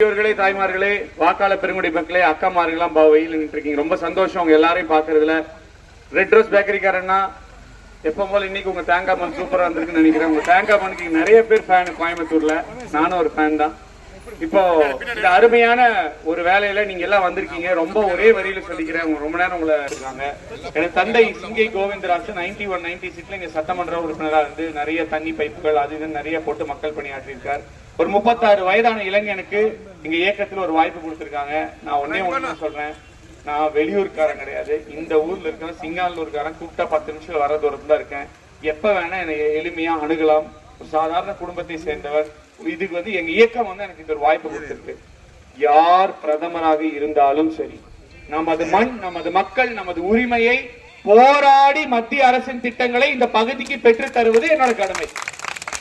பெரியவர்களே தாய்மார்களே வாக்காளர் பெருங்குடி மக்களே அக்காமார்கள்லாம் பா வெயில் நின்னுட்டு இருக்கீங்க ரொம்ப சந்தோஷம். உங்க எல்லாரையும் பாக்குறதுல ரெட் ரோஸ் பேக்கரிக்காரன்னா எப்ப போல இன்னைக்கு உங்க தேங்காய் மண் சூப்பரா இருந்திருக்குன்னு நினைக்கிறேன். உங்க தேங்காய் மண்ணுக்கு நிறைய பேர் ஃபேன் கோயம்புத்தூர்ல. நானும் ஒரு ஃபேன் தான். இப்போ இந்த அருமையான ஒரு வேலையில நீங்க எல்லாம் வந்திருக்கீங்க. ரொம்ப ஒரே வரியில சொல்லிக்கிறேன். ரொம்ப நேரம் உங்களை இருக்காங்க எனக்கு தந்தை சிங்கை கோவிந்தராஜ் நைன்டி ஒன் நைன்டி சிக்ஸ்ல இங்க சட்டமன்ற உறுப்பினராக இருந்து நிறைய தண்ணி பைப்புகள் அது இதுன்னு நிறைய போட்டு மக்கள் பணியாற்றியிருக்கார். ஒரு முப்பத்தாறு வயதான இளைஞனுக்கு எங்க இயக்கத்துல ஒரு வாய்ப்பு கொடுத்திருக்காங்க. நான் ஒன்னே ஒண்ணு சொல்றேன். நான் வெளியூர்காரன் கிடையாது. இந்த ஊர்ல இருக்கிற சிங்காலூர்காரன் கூப்பிட்டா பத்து நிமிஷம் வர தூரத்துல இருக்கேன். எப்ப வேணா என்னை எளிமையா அணுகலாம். ஒரு சாதாரண குடும்பத்தை சேர்ந்தவர். இதுக்கு வந்து எங்க இயக்கம் வந்து எனக்கு இந்த ஒரு வாய்ப்பு கொடுத்திருக்கு. யார் பிரதமராக இருந்தாலும் சரி நமது மண் நமது மக்கள் நமது உரிமையை போராடி மத்திய அரசின் திட்டங்களை இந்த பகுதிக்கு பெற்றுத் தருவது என்னோட கடமை.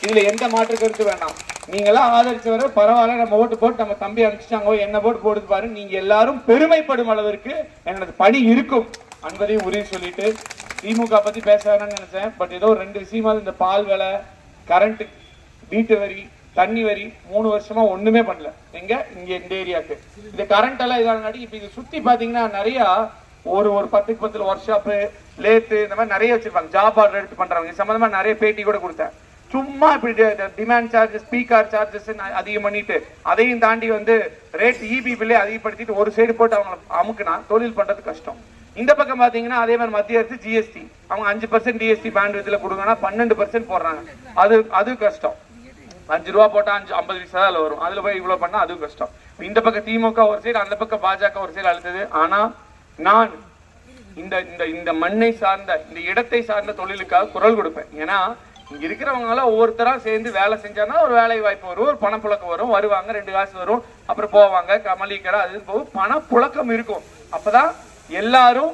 இதுல எந்த மாற்று கருத்து வேண்டாம். நீங்க எல்லாம் ஆதரிச்சு வர பரவாயில்ல நம்ம ஓட்டு போட்டு நம்ம தம்பி அனுப்பிச்சிட்டாங்க என்ன போட்டு போடுது பாரு. நீங்க எல்லாரும் பெருமைப்படும் அளவிற்கு எனது பணி இருக்கும் என்பதையும் உறுதி சொல்லிட்டு திமுக பத்தி பேச வேணாம்னு நினைச்சேன். பட் ஏதோ ரெண்டு விஷயமா இந்த பால் விலை கரண்ட் வீட்டு வரி தண்ணி வரி மூணு வருஷமா ஒண்ணுமே பண்ணல. எங்க? இங்க இந்த ஏரியாக்கு. இந்த கரண்ட் எல்லாம் இதானாடி இப்ப இது சுத்தி பாத்தீங்கன்னா நிறைய ஒரு ஒரு பத்துக்கு பத்துல ஒர்க் ஷாப்பு லேத்து இந்த மாதிரி நிறைய வச்சிருப்பாங்க. ஜாப் ஆர்டர் எடுத்து பண்றாங்க இது சம்பந்தமா நிறைய பேட்டி கூட கொடுத்தேன். சும்மா இப்படி டிமாண்ட் சார்ஜஸ் ஸ்பீக்கர் சார்ஜஸ் அதிகம் பண்ணிட்டு அதையும் தாண்டி வந்து ரேட் இபி பில்லே அதிகப்படுத்திட்டு ஒரு சைடு போட்டு அவங்களை அமுக்குனா தொழில் பண்றது கஷ்டம். இந்த பக்கம் பாத்தீங்கன்னா அதே மாதிரி மத்திய அரசு ஜிஎஸ்டி அவங்க அஞ்சு பர்சன்ட் ஜிஎஸ்டி பேண்ட் இதுல கொடுங்கன்னா பன்னெண்டு பர்சன்ட் போடுறாங்க. அது அது கஷ்டம். அஞ்சு ரூபா போட்டா அஞ்சு ஐம்பது பைசா தான் வரும். அதுல போய் இவ்வளவு பண்ணா அதுவும் கஷ்டம். இந்த பக்கம் திமுக ஒரு சைடு அந்த பக்கம் பாஜக ஒரு சைடு அழுத்தது. ஆனா நான் இந்த இந்த இந்த மண்ணை சார்ந்த இந்த இடத்தை சார்ந்த தொழிலுக்காக குரல் கொடுப்பேன். ஏன்னா இங்க இருக்கிறவங்க எல்லாம் ஒவ்வொருத்தரா சேர்ந்து வேலை செஞ்சாங்கன்னா ஒரு வேலை வாய்ப்பு வரும் ஒரு பணப்புழக்கம் வரும். வருவாங்க ரெண்டு காசு வரும். அப்புறம் போவாங்க க- மளிகை கடை அது போகும். பணப்புழக்கம் இருக்கும். அப்பதான் எல்லாரும்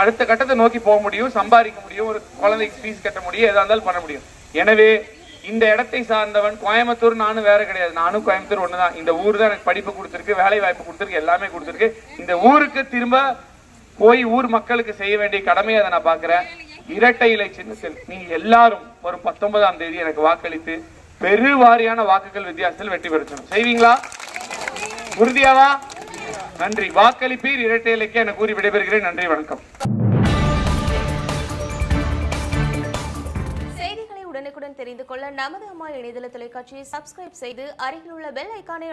அடுத்த கட்டத்தை நோக்கி போக முடியும் சம்பாதிக்க முடியும் ஒரு குழந்தைக்கு ஃபீஸ் கட்ட முடியும் எதா இருந்தாலும் பண்ண முடியும். எனவே இந்த இடத்தை சார்ந்தவன் கோயம்புத்தூர் நானும் வேற கிடையாது. நானும் கோயம்புத்தூர் ஒண்ணுதான். இந்த ஊர் தான் எனக்கு படிப்பு கொடுத்துருக்கு வேலை வாய்ப்பு கொடுத்துருக்கு எல்லாமே கொடுத்துருக்கு. இந்த ஊருக்கு திரும்ப போய் ஊர் மக்களுக்கு செய்ய வேண்டிய கடமையை அதை நான் பாக்குறேன் இரட்டை இலை சின்னத்தில் நீங்க எல்லாரும் வரும் பத்தொன்பதாம் தேதி எனக்கு வாக்களித்து பெருவாரியான வாக்குகள் வித்தியாசத்தில் வெற்றி பெறணும் செய்வீங்களா? உறுதியாவா? நன்றி. வாக்களிப்பீர் இரட்டை இலக்கிய என கூறி விடைபெறுகிறேன். நன்றி வணக்கம். செய்திகளை உடனுக்குடன் தெரிந்து கொள்ள நமது அம்மா இணையதள தொலைக்காட்சியை சப்ஸ்கிரைப் செய்து அருகில் உள்ள பெல் ஐக்கானை